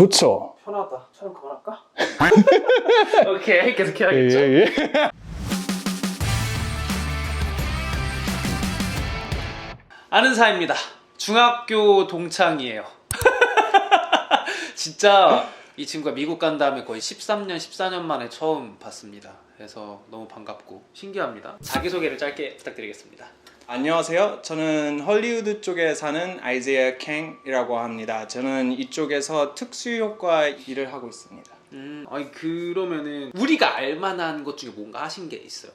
좋죠. 편하다. 촬영 그만할까? 오케이 계속 예, 해야겠죠. 예, 예. 아는 사이입니다. 중학교 동창이에요. 진짜 이 친구가 미국 간 다음에 거의 13년, 14년 만에 처음 봤습니다. 그래서 너무 반갑고 신기합니다. 자기소개를 짧게 부탁드리겠습니다. 안녕하세요. 저는 헐리우드 쪽에 사는 아이제아 캥이라고 합니다. 저는 이쪽에서 특수효과 일을 하고 있습니다. 음, 아니 그러면은 우리가 알만한 것 중에 뭔가 하신 게 있어요?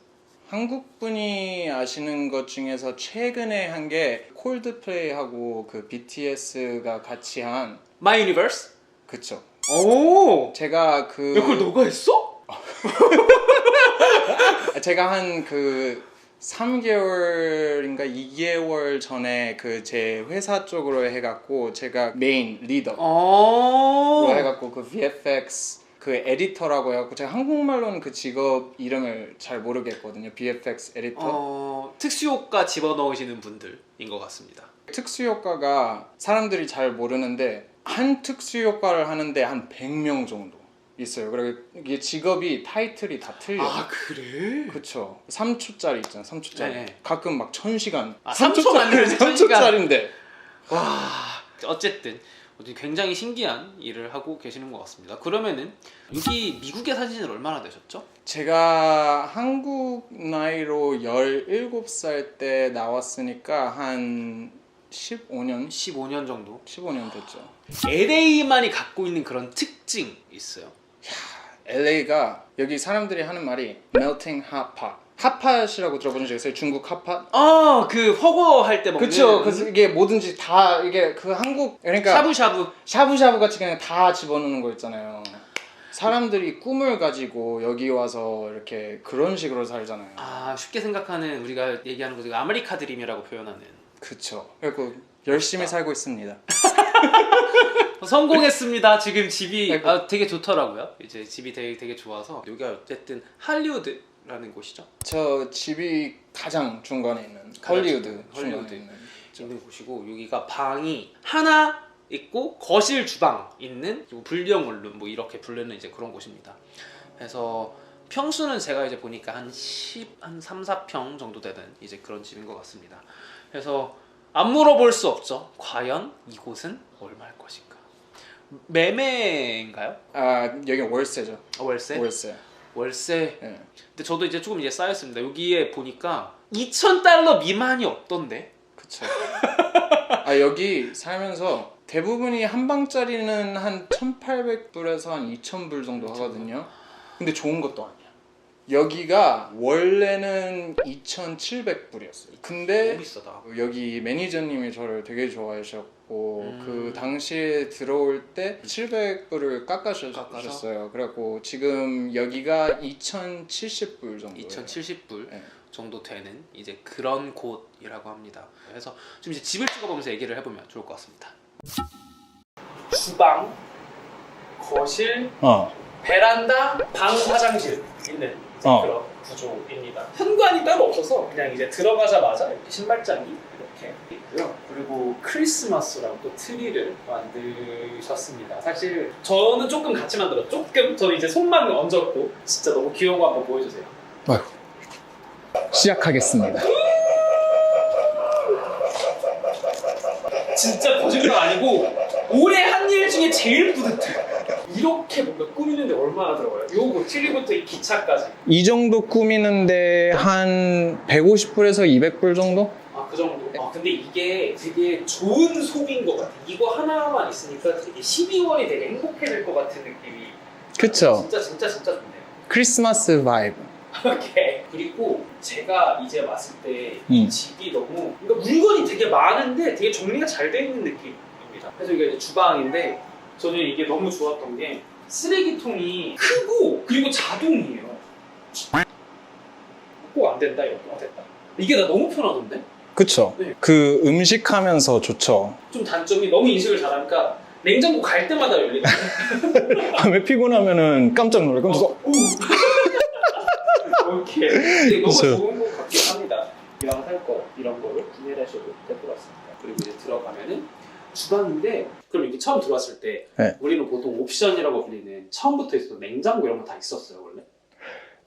한국 분이 아시는 것 중에서 최근에 한 게 콜드플레이하고 그 BTS가 같이 한 마이 유니버스? 그쵸. 오! 제가 그 야, 그걸 너가 했어? 제가 한그 3개월인가 2개월 전에 그 제 회사 쪽으로 해갖고 제가 메인 리더로 어. 해갖고 그 VFX 그 에디터라고 해갖고 제가 한국말로는 그 직업 이름을 잘 모르겠거든요. VFX 에디터. 어, 특수효과 집어넣으시는 분들인 것 같습니다. 특수효과가 사람들이 잘 모르는데 한 특수효과를 하는데 한 100명 정도 있어요. 그리고 이게 직업이 타이틀이 다 틀려요. 아, 그래? 그쵸. 3초짜리 있잖아, 3초짜리. 네. 가끔 막 1000시간. 아, 3초 만드는데 3초짜리인데. 와 어쨌든 굉장히 신기한 일을 하고 계시는 것 같습니다. 그러면은 여기 미국에 지 얼마나 되셨죠? 제가 한국 나이로 17살 때 나왔으니까 한 15년? 15년 정도. 15년 됐죠. LA만이 갖고 있는 그런 특징 있어요. LA가 여기 사람들이 하는 말이 melting hot pot. 핫팟이라고 들어본 적 있어요? 중국 핫팟? 아, 그 허거 할 때 먹는 그쵸. 그래서 이게 뭐든지 다 이게 그 한국 그러니까 샤브샤브. 샤브샤브 같이 그냥 다 집어넣는 거 있잖아요. 사람들이 꿈을 가지고 여기 와서 이렇게 그런 식으로 살잖아요. 아, 쉽게 생각하는 우리가 얘기하는 거 아메리카 드림이라고 표현하는. 그쵸. 그리고 열심히 살고 있습니다. 성공했습니다. 지금 집이. 아, 되게 좋더라고요. 이제 집이 되게 되게 좋아서 여기가 어쨌든 할리우드라는 곳이죠. 저 집이 가장 중간에 있는 가장 헐리우드 중간, 중간에 헐리우드. 있는 있는 곳이고 여기가 방이 하나 있고 거실 주방 있는 그리고 불량 원 룸 뭐 이렇게 부르는 이제 그런 곳입니다. 그래서 평수는 제가 이제 보니까 한 10, 한 3, 4평 정도 되는 이제 그런 집인 것 같습니다. 그래서 안 물어볼 수 없죠. 과연 이곳은 얼마일 것인가? 매매인가요? 아 여기 월세죠. 아, 월세? 월세. 월세. 예. 근데 저도 이제 조금 이제 쌓였습니다. 여기에 보니까 2,000달러 미만이 없던데. 그쵸. 아 여기 살면서 대부분이 한 방짜리는 한 1,800불에서 한 2,000불 정도 하거든요. 근데 좋은 것도 아니야. 여기가 원래는 2,700불이었어요. 너무 근데 비싸다. 여기 매니저님이 저를 되게 좋아하셨고 음. 그 당시에 들어올 때 700불을 깎아서? 깎아주셨어요. 그래갖고 지금 여기가 2,070불 정도. 2,070불 네. 정도 되는 이제 그런 곳이라고 합니다. 그래서 좀 이제 집을 찍어보면서 얘기를 해보면 좋을 것 같습니다. 주방, 거실, 어. 베란다, 방, 화장실 있는 이제 어. 그런 구조입니다. 현관이 따로 없어서 그냥 이제 들어가자마자 이렇게 신발장이 이렇게 있고요. 그리고 크리스마스라고 또 트리를 만드셨습니다. 사실 저는 조금 같이 만들었죠. 조금 저는 이제 손만 얹었고 진짜 너무 귀여운 거 한번 보여주세요. 시작하겠습니다. 진짜 거짓말 아니고 올해 한 일 중에 제일 뿌듯해. 이렇게 뭔가 꾸미는데 얼마나 들어가요? 요거 트리부터 이 기차까지. 이 정도 꾸미는데 한 150불에서 200불 정도? 아 그 정도? 아 근데 이게 되게 좋은 소비인 것 같아. 이거 하나만 있으니까 되게 12월이 되게 행복해질 것 같은 느낌이. 그쵸. 진짜 진짜 진짜 좋네요. 크리스마스 바이브. 오케이. 그리고 제가 이제 왔을 때 이 음. 집이 너무 그러니까 물건이 되게 많은데 되게 정리가 잘 돼 있는 느낌입니다. 그래서 이게 이제 주방인데 저는 이게 너무 좋았던 게 쓰레기통이 크고 그리고 자동이에요. 꼭 안 된다 이거 어 됐다. 이게 나 너무 편하던데? 그쵸. 네. 그 음식 하면서 좋죠. 좀 단점이 너무 인식을 잘하니까 냉장고 갈 때마다 열리거든요. 밤에 피곤하면은 깜짝 놀래. 서 오. 오케이. 이게 너무 그쵸. 좋은 것 같긴 합니다. 이왕 살 거 이런 거를 구매를 하셔도 될 것 같습니다. 그리고 이제 들어가면은 주방인데 그럼 여기 처음 들어왔을 때 네. 우리는 보통 옵션이라고 불리는 처음부터 있었던 냉장고 이런 거 다 있었어요 원래?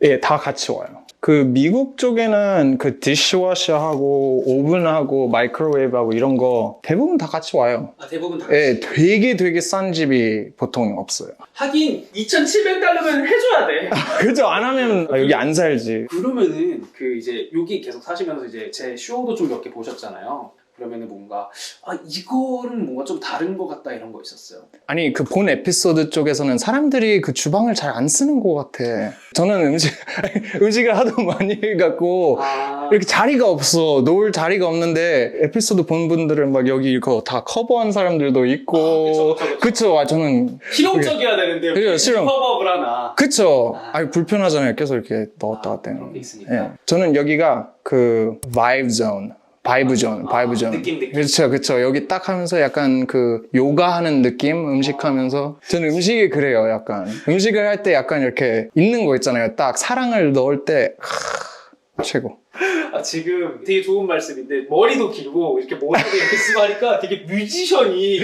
예, 다 같이 와요. 그 미국 쪽에는 그 디시워셔하고 오븐하고 마이크로웨이브하고 이런 거 대부분 다 같이 와요. 아 대부분 다 예, 되게 되게 싼 집이 보통 없어요. 하긴 2,700달러면 해줘야 돼 그죠? 안 하면 아, 여기 안 살지. 그러면은 그 이제 여기 계속 사시면서 이제 제 쇼도 좀 몇 개 보셨잖아요 그러면은 뭔가 아 이거는 뭔가 좀 다른 것 같다 이런 거 있었어요 아니 그 본 에피소드 쪽에서는 사람들이 그 주방을 잘 안 쓰는 것 같아. 저는 음식 음식을 하도 많이 해갖고 아 이렇게 자리가 없어. 놓을 자리가 없는데 에피소드 본 분들은 막 여기 이거 다 커버한 사람들도 있고. 아, 그쵸, 그쵸, 그쵸. 그쵸. 아, 저는 실용적이어야 되는데 그래요, 실용. 팝업을 하나 그쵸. 아. 아니 불편하잖아요. 계속 이렇게 넣었다 아, 갔다. 그런 게 있으니까. 예. 저는 여기가 그 바이브 존. 바이브 존, 아, 바이브 존. 느낌, 느낌. 그렇죠, 그렇죠. 여기 딱 하면서 약간 그 요가하는 느낌, 음식 하면서. 저는 음식이 그래요, 약간. 음식을 할 때 약간 이렇게 있는 거 있잖아요. 딱 사랑을 넣을 때, 하, 최고. 아, 지금 되게 좋은 말씀인데 머리도 길고 이렇게 머리도 이렇게 쓰고 하니까 되게 뮤지션이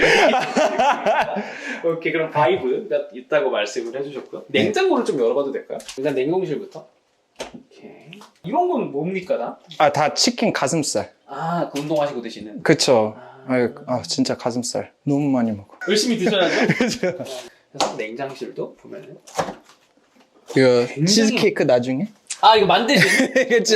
이렇게 그런 바이브가 있다고 말씀을 해주셨고요. 냉장고를 좀 열어봐도 될까요? 일단 냉동실부터. 오케이. 이런 건 뭡니까 다? 아, 다 치킨 가슴살. 아, 그 운동하시고 드시는. 그쵸. 아, 아, 아, 진짜 가슴살. 너무 많이 먹어. 열심히 드셔야죠. 그죠. 그래서 냉장실도 보면은. 이거 굉장히- 치즈케이크 나중에? 아, 이거 만드시는 그쵸.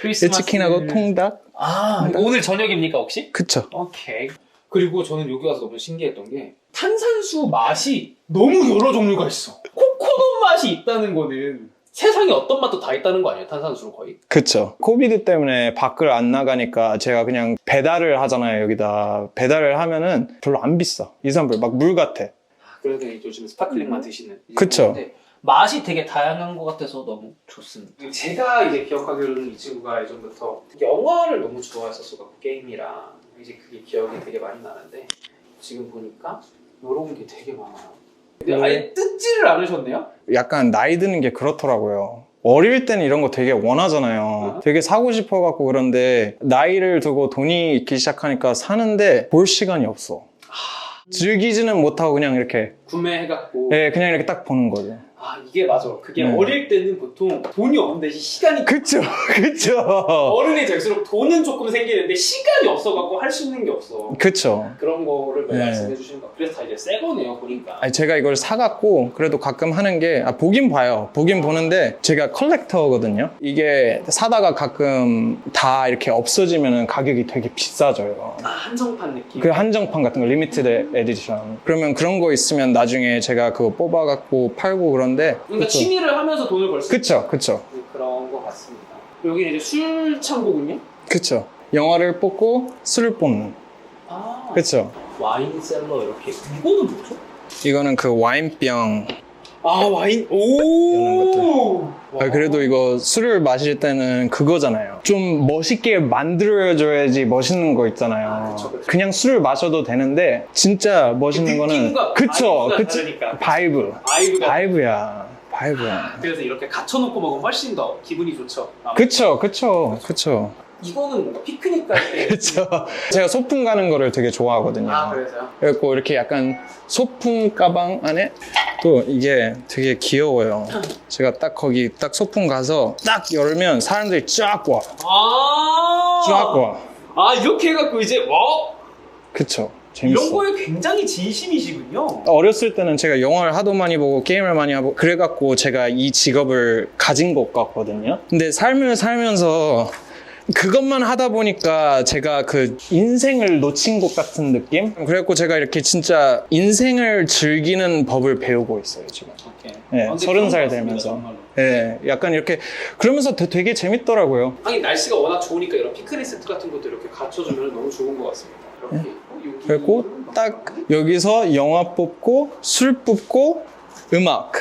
크리스마스. 치킨하고 통닭? 아, 오늘 저녁입니까 혹시? 그쵸. 오케이. 그리고 저는 여기 와서 너무 신기했던 게 탄산수 맛이 너무 여러 종류가 있어. 코코넛 맛이 있다는 거는 세상에 어떤 맛도 다 있다는 거 아니에요? 탄산수로 거의? 그쵸. 코비드 때문에 밖을 안 나가니까 제가 그냥 배달을 하잖아요, 여기다. 배달을 하면은 별로 안 비싸. 이산불. 막 물 같아. 아, 그래서 요즘 스파클링만 드시는. 이 그쵸. 친구인데 맛이 되게 다양한 것 같아서 너무 좋습니다. 제가 이제 기억하기로는 이 친구가 예전부터 영화를 너무 좋아했었어 게임이랑 이제 그게 기억이 되게 많이 나는데 지금 보니까 이런 게 되게 많아요. 네. 아예 뜯지를 않으셨네요? 약간 나이 드는 게 그렇더라고요. 어릴 때는 이런 거 되게 원하잖아요. 되게 사고 싶어 갖고 그런데 나이를 두고 돈이 있기 시작하니까 사는데 볼 시간이 없어. 즐기지는 못하고 그냥 이렇게, 구매해갖고 예, 그냥 이렇게 딱 보는 거죠. 아 이게 맞아. 그게 네. 어릴 때는 보통 돈이 없는데 시간이 그쵸, 그쵸. 어른이 될수록 돈은 조금 생기는데 시간이 없어갖고 할 수 있는 게 없어. 그쵸. 그런 거를 네. 말씀해 주시는 거. 그래서 다 이제 새 거네요 보니까. 아니, 제가 이걸 사갖고 그래도 가끔 하는 게 아, 보긴 봐요. 보긴 보는데 제가 컬렉터거든요. 이게 사다가 가끔 다 이렇게 없어지면 가격이 되게 비싸져요. 아, 한정판 느낌. 그 한정판 같은 거 리미티드 에디션. 그러면 그런 거 있으면 나중에 제가 그거 뽑아갖고 팔고 그런 데. 그러니까 그쵸. 취미를 하면서 돈을 벌수 그쵸, 그쵸, 있는 그런 거 같습니다. 여기 이제 술 창고군요. 그쵸. 영화를 뽑고 술을 뽑는. 아 그쵸. 와인 셀러 이렇게. 이거는 뭐죠? 이거는 그 와인병. 아 와인. 오. 아, 그래도 이거 술을 마실 때는 그거잖아요. 좀 멋있게 만들어줘야지 멋있는 거 있잖아요. 아, 그쵸, 그쵸. 그냥 술을 마셔도 되는데 진짜 멋있는 거는 느낌과 그쵸, 바이브가 그쵸. 다르니까. 바이브. 아이브가. 바이브야. 바이브야. 그래서 이렇게 갖춰놓고 먹으면 훨씬 더 기분이 좋죠. 아, 그쵸, 그쵸, 그쵸. 이거는 뭔가 피크닉 갈 때. 그쵸. 제가 소풍 가는 거를 되게 좋아하거든요. 아 그래서요? 그래갖고 이렇게 약간 소풍 가방 안에 또 이게 되게 귀여워요. 제가 딱 거기 딱 소풍 가서 딱 열면 사람들이 쫙 와. 아. 쫙 와. 아 이렇게 해갖고 이제 와 그쵸. 이런 재밌어. 거에 굉장히 진심이시군요. 어렸을 때는 제가 영화를 하도 많이 보고 게임을 많이 하고 그래갖고 제가 이 직업을 가진 것 같거든요. 근데 삶을 살면서 그것만 하다 보니까 제가 그 인생을 놓친 것 같은 느낌? 그래갖고 제가 이렇게 진짜 인생을 즐기는 법을 배우고 있어요, 지금. 오케이. 네, 아, 서른 살 되면서. 예, 약간 이렇게 그러면서 되- 되게 재밌더라고요. 하긴 날씨가 워낙 좋으니까 이런 피크닉 세트 같은 것도 이렇게 갖춰주면 너무 좋은 것 같습니다. 이렇게 어, 여기 네. 그리고 딱 여기서 영화 뽑고 술 뽑고 음악.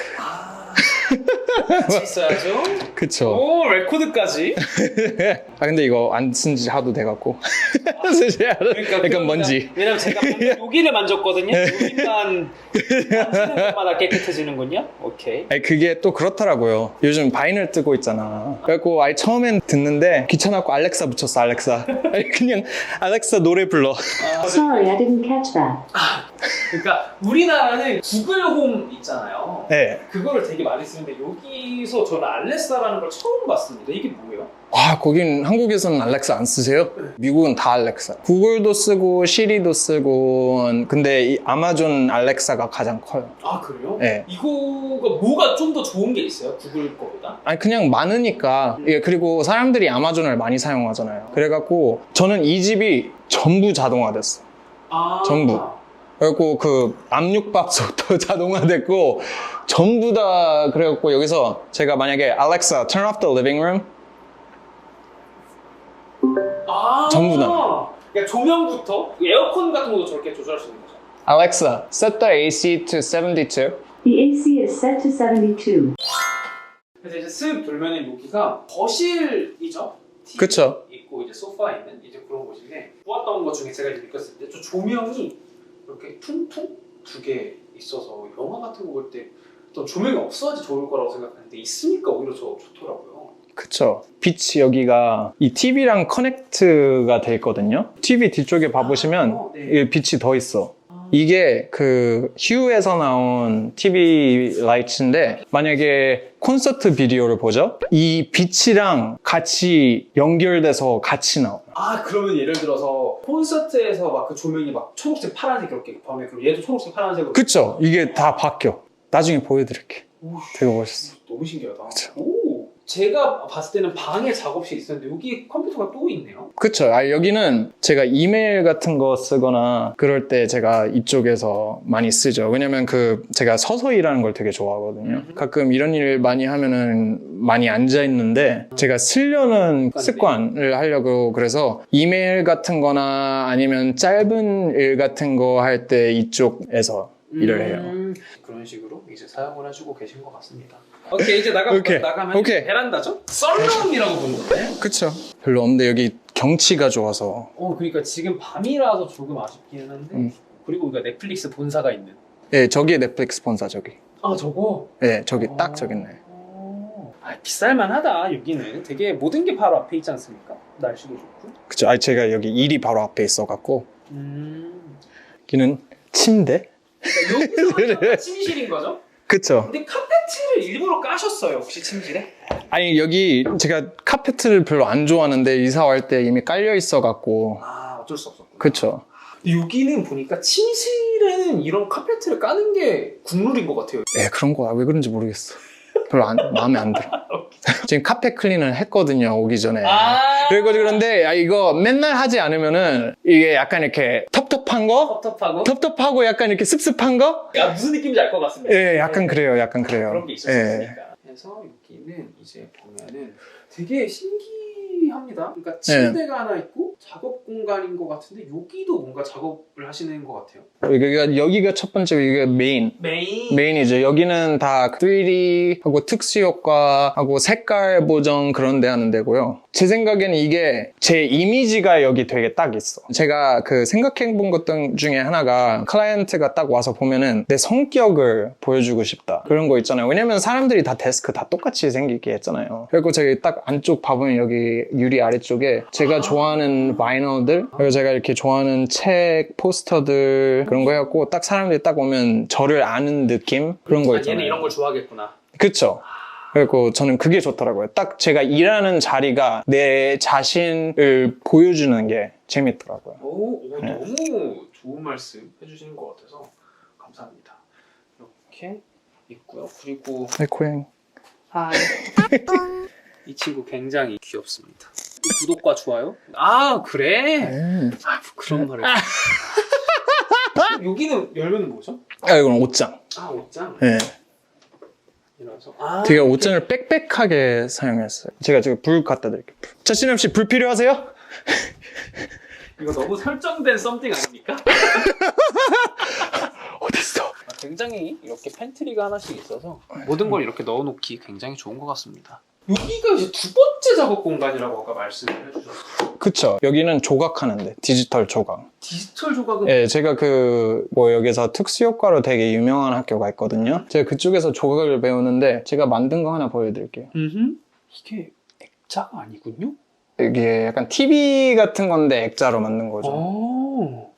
같이 있어야죠. 그쵸. 오 레코드까지. 아 근데 이거 안 쓴 지 하도 돼갖고. 사실 그러니까 약간. 먼지. 왜냐면 제가 방금 여기를 만졌거든요. 여기만 만지는 것마다 깨끗해지는군요. 오케이. 아니 그게 또 그렇더라고요. 요즘 바인을 뜨고 있잖아. 그래갖고 아니 처음엔 듣는데 귀찮아갖고 알렉사 붙였어 알렉사. 아니 그냥 알렉사 노래 불러. Sorry, I didn't catch that. 그러니까 우리나라는 구글 홈 있잖아요. 네. 그거를 되게 많이 쓰는데 여기서 저는 알레사라는 걸 처음 봤습니다. 이게 뭐예요? 와 거긴 한국에서는 알렉사 안 쓰세요? 미국은 다 알렉사. 구글도 쓰고 시리도 쓰고 근데 이 아마존 알렉사가 가장 커요. 아 그래요? 네. 이거가 뭐가 좀 더 좋은 게 있어요? 구글 거보다? 아니 그냥 많으니까 예, 그리고 사람들이 아마존을 많이 사용하잖아요. 그래갖고 저는 이 집이 전부 자동화됐어. 아 전부. 그래갖고 그 압력밥솥도 자동화됐고 전부 다 그래갖고 여기서 제가 만약에 Alexa turn off the living room 아 전부 다. 그러니까 조명부터 에어컨 같은 것도 저렇게 조절할 수 있는 거죠. Alexa set the AC to 72 The AC is set to 72. 그래서 이제 쓱 돌면은 여기가 거실이죠. TV 그쵸. 있고 이제 소파 있는 이제 그런 곳인데 좋았던 것 중에 제가 이제 느꼈을 때 저 조명이 이렇게 퉁퉁 두 개 있어서 영화 같은 거 볼 때 어떤 조명이 없어야지 좋을 거라고 생각했는데 있으니까 오히려 저 좋더라고요. 그쵸 빛이 여기가 이 TV랑 커넥트가 돼 있거든요 TV 뒤쪽에 봐보시면 어, 네. 이 빛이 더 있어 이게 그 휴에서 나온 TV 라이트인데 만약에 콘서트 비디오를 보죠? 이 빛이랑 같이 연결돼서 같이 나와요 아 그러면 예를 들어서 콘서트에서 막 그 조명이 막 초록색 파란색 이렇게 밤에 그럼 얘도 초록색 파란색으로 그쵸. 이게 다 바뀌어. 나중에 보여드릴게. 오, 되게 멋있어. 너무 신기하다. 그쵸. 오 제가 봤을 때는 방에 작업실이 있었는데 여기 컴퓨터가 또 있네요. 그쵸. 아, 여기는 제가 이메일 같은 거 쓰거나 그럴 때 제가 이쪽에서 많이 쓰죠. 왜냐면 그 제가 서서 일하는 걸 되게 좋아하거든요. 음. 가끔 이런 일 많이 하면은 많이 앉아 있는데 제가 쓰려는 습관을 하려고 그래서 이메일 같은 거나 아니면 짧은 일 같은 거 할 때 이쪽에서 일을 해요. 음, 그런 식으로 이제 사용을 해주고 계신 것 같습니다. 오케이 이제 나가 오케이. 나가면 오케이. 베란다죠? 썰룸이라고 부르는 거예요. 그쵸. 별로 없는데 여기 경치가 좋아서. 어 그러니까 지금 밤이라서 조금 아쉽기는 한데 음. 그리고 우리가 넷플릭스 본사가 있는. 예, 저기 넷플릭스 본사 저기. 아 저거. 예, 저기 딱 저기 있네. 어. 아 비쌀만하다 여기는 되게 모든 게 바로 앞에 있지 않습니까? 날씨도 좋고. 그쵸. 아, 제가 여기 일이 바로 앞에 있어갖고. 음. 여기는 침대? 그러니까 여기서 침실인 거죠? 그쵸. 근데 카페트를 일부러 까셨어요 혹시 침실에? 아니, 여기 제가 카페트를 별로 안 좋아하는데 이사 갈 때 이미 깔려 있어갖고. 아 어쩔 수 없었고. 그쵸. 여기는 보니까 침실에는 이런 카페트를 까는 게 국룰인 것 같아요. 예, 그런 거야. 왜 그런지 모르겠어. 별로 안, 마음에 안 들어. 지금 카페 클린을 했거든요, 오기 전에. 아 그리고 그런데, 아, 이거 맨날 하지 않으면은 이게 약간 이렇게 텁텁한 거? 텁텁하고. 텁텁하고 약간 이렇게 습습한 거? 아 무슨 느낌인지 알 것 같습니다. 예, 약간 그래요, 약간 그래요. 그런 게 예. 있었으니까. 그래서 여기는 이제 보면은 되게 신기 합니다. 그러니까 침대가 하나 있고 작업 공간인 것 같은데 여기도 뭔가 작업을 하시는 것 같아요. 여기가, 여기가 첫 번째, 이게 메인. 메인. 메인이죠. 여기는 다 3D하고 특수 효과하고 색깔 보정 그런 데 하는 데고요. 제 생각에는 이게 제 이미지가 여기 되게 딱 있어. 제가 그 생각해 본 것 중에 하나가 클라이언트가 딱 와서 보면은 내 성격을 보여주고 싶다. 그런 거 있잖아요. 왜냐면 사람들이 다 데스크 다 똑같이 생기게 했잖아요. 그리고 제가 딱 안쪽 봐보면 여기 유리 아래쪽에 제가 좋아하는 바이널들 그리고 제가 이렇게 좋아하는 책, 포스터들 그런 거 해갖고 딱 사람들이 딱 오면 저를 아는 느낌? 그런 거 아, 있잖아요. 얘는 이런 걸 좋아하겠구나. 그쵸. 그리고 저는 그게 좋더라고요. 딱 제가 일하는 자리가 내 자신을 보여주는 게 재밌더라고요. 오, 오, 네. 너무 좋은 말씀 해주시는 것 같아서 감사합니다. 이렇게 있고요. 그리고 네, 고양이. 하이. 이 친구 굉장히 귀엽습니다. 구독과 좋아요? 아 그래? 음. 아, 뭐 그런 말을. 여기는 열면 뭐죠? 아, 이건 옷장. 아 옷장. 네. 이라서. 아, 되게 옷장을 빽빽하게 사용했어요. 제가 지금 불 갖다 드릴게요. 불. 자, 신영 씨, 불 필요하세요? 이거 너무 설정된 썸띵 아닙니까? 어딨어? 굉장히 이렇게 팬트리가 하나씩 있어서 모든 걸 이렇게 넣어놓기 굉장히 좋은 것 같습니다. 여기가 이제 두 번 째 작업 공간이라고 아까 말씀을 해주셨어요. 그쵸. 여기는 조각하는데, 디지털 조각. 디지털 조각은 예, 제가 그, 뭐, 여기서 특수효과로 되게 유명한 학교가 있거든요. 제가 그쪽에서 조각을 배우는데, 제가 만든 거 하나 보여드릴게요. 음흠. 이게 액자가 아니군요. 이게 약간 TV 같은 건데, 액자로 만든 거죠. 오.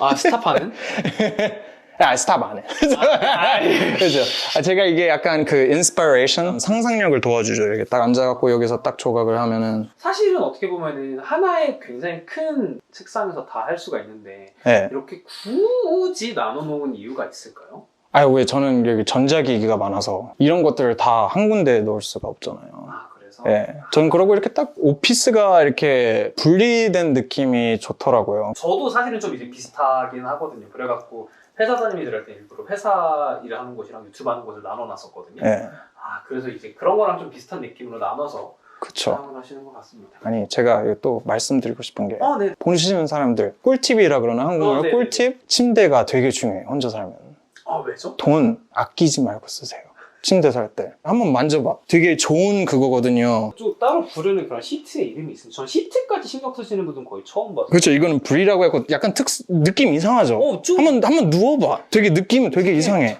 아 스탑하는? 아, 스탑 안 해. 그죠. 아, 제가 이게 약간 그 인스파레이션, 상상력을 도와주죠. 이렇게 딱 앉아갖고 여기서 딱 조각을 하면은. 사실은 어떻게 보면은 하나의 굉장히 큰 책상에서 다 할 수가 있는데 예. 이렇게 굳이 나눠 놓은 이유가 있을까요? 아, 왜 저는 여기 전자기기가 많아서 이런 것들을 다 한 군데에 넣을 수가 없잖아요. 아 그래서 예. 저는 그러고 이렇게 딱 오피스가 이렇게 분리된 느낌이 좋더라고요. 저도 사실은 좀 이제 비슷하긴 하거든요. 그래갖고 회사 다니면서 일할 때 일부러 회사 일을 하는 곳이랑 유튜브 하는 곳을 나눠놨었거든요. 예. 아 그래서 이제 그런 거랑 좀 비슷한 느낌으로 나눠서 그쵸. 사용을 하시는 것 같습니다. 아니, 제가 또 말씀드리고 싶은 게. 어, 네. 보시는 사람들, 꿀팁이라 그러나 한국말로 어, 네네. 꿀팁? 침대가 되게 중요해, 혼자 살면. 아 왜죠? 돈 아끼지 말고 쓰세요. 침대 살 때. 한번 만져봐. 되게 좋은 그거거든요. 좀 따로 부르는 그런 시트의 이름이 있습니다. 전 시트까지 신경 쓰시는 분은 거의 처음 봤어요. 그렇죠. 이거는 브리라고 해고 약간 특 느낌 이상하죠. 어, 좀 한번 한번 누워봐. 되게 느낌 되게 이상해.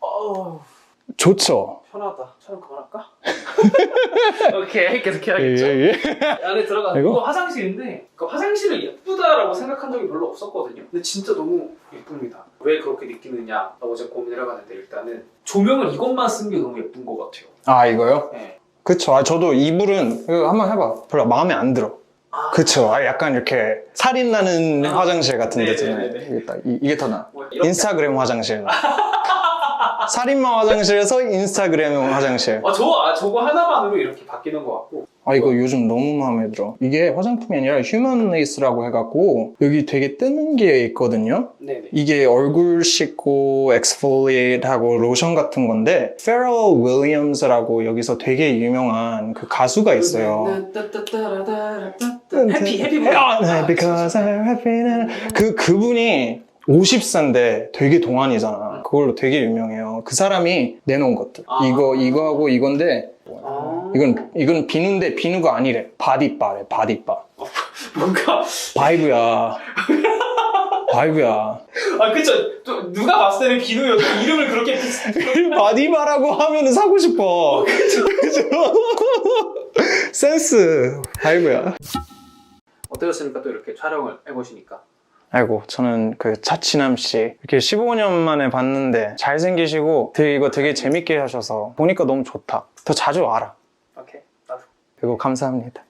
어, 좋죠. 편하다. 촬영 그만할까? 오케이 계속 예, 해야겠죠. 예, 예. 안에 들어가 아이고. 이거 화장실인데 그 화장실을 예쁘다라고 생각한 적이 별로 없었거든요. 근데 진짜 너무 예쁩니다. 왜 그렇게 느끼느냐 어제 고민을 해봤는데 일단은 조명을 이것만 쓴 게 너무 예쁜 것 같아요. 아 이거요? 네. 그쵸. 아, 저도 이불은 이거 한번 해봐. 별로 마음에 안 들어. 아, 그쵸. 아, 약간 이렇게 살인 나는 아. 화장실 같은 데잖아요. 네 네네네. 이게, 딱 이- 이게 더 나. 뭐 이렇게 인스타그램 화장실. 살인마 화장실에서 인스타그램 화장실. 아, 저, 아, 저거 하나만으로 이렇게 바뀌는 것 같고 아 이거 요즘 너무 마음에 들어. 이게 화장품이 아니라 휴먼 레이스라고 해갖고 여기 되게 뜨는 게 있거든요. 네네. 이게 얼굴 씻고 엑스폴리에이트하고 로션 같은 건데 페럴 윌리엄스라고 여기서 되게 유명한 그 가수가 있어요. 해피 해피 뭐? 아, 네, because I'm happy. 그 그분이 50세인데 되게 동안이잖아. 그걸로 되게 유명해요. 그 사람이 내놓은 것들. 아. 이거 이거하고 이건데 아, 이건 이건 비누인데 비누가 아니래. 바디바래. 바디바. 뭔가 바이브야. 바이브야. 아 그쵸 또 누가 봤을 때는 비누여도 이름을 그렇게 바디바라고 하면 사고 싶어. 그죠? 센스. 바이브야. 어떠셨습니까? 또 이렇게 촬영을 해보시니까 아이고, 저는 그 차치남 씨 이렇게 15년 만에 봤는데 잘생기시고 되게 이거 되게 재밌게 하셔서 보니까 너무 좋다. 더 자주 와라. 오케이 나도 그리고 감사합니다.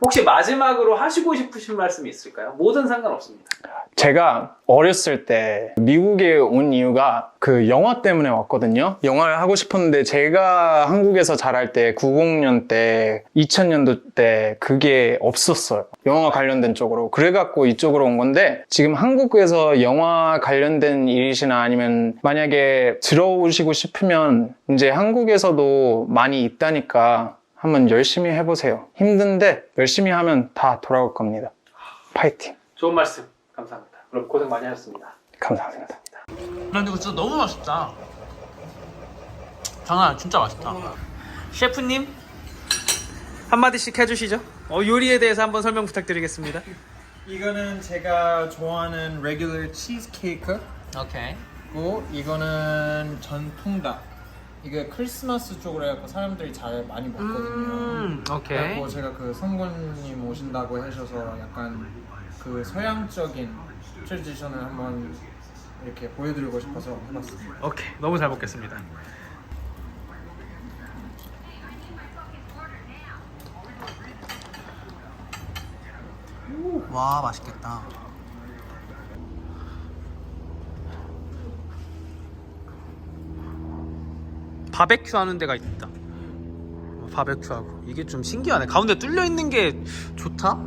혹시 마지막으로 하시고 싶으신 말씀이 있을까요? 뭐든 상관없습니다 제가 어렸을 때 미국에 온 이유가 그 영화 때문에 왔거든요. 영화를 하고 싶었는데 제가 한국에서 자랄 때 90년 대 2000년도 때 그게 없었어요. 영화 관련된 쪽으로. 그래갖고 이쪽으로 온 건데 지금 한국에서 영화 관련된 일이시나 아니면 만약에 들어오시고 싶으면 이제 한국에서도 많이 있다니까 한번 열심히 해보세요. 힘든데 열심히 하면 다 돌아올 겁니다. 파이팅. 좋은 말씀 감사합니다 그럼 고생 많이 하셨습니다 감사합니다. 근데 이거 진짜 너무 맛있다 장난 아니야 진짜 맛있다 셰프님 한마디씩 해주시죠 어, 요리에 대해서 한번 설명 부탁드리겠습니다 이거는 제가 좋아하는 레귤러 치즈 케이크고 오케이 이거는 전통닭. 이게 크리스마스 쪽으로 해갖고 사람들이 잘 많이 먹거든요. 음 오케이 그리고 제가 그 성군님 오신다고 하셔서 약간 그 서양적인 트레디션을 한번 이렇게 보여드리고 싶어서 해봤습니다. 오케이 너무 잘 먹겠습니다 와 맛있겠다 바베큐 하는 데가 있다. 바베큐하고. 이게 좀 신기하네. 가운데 뚫려 있는 게 좋다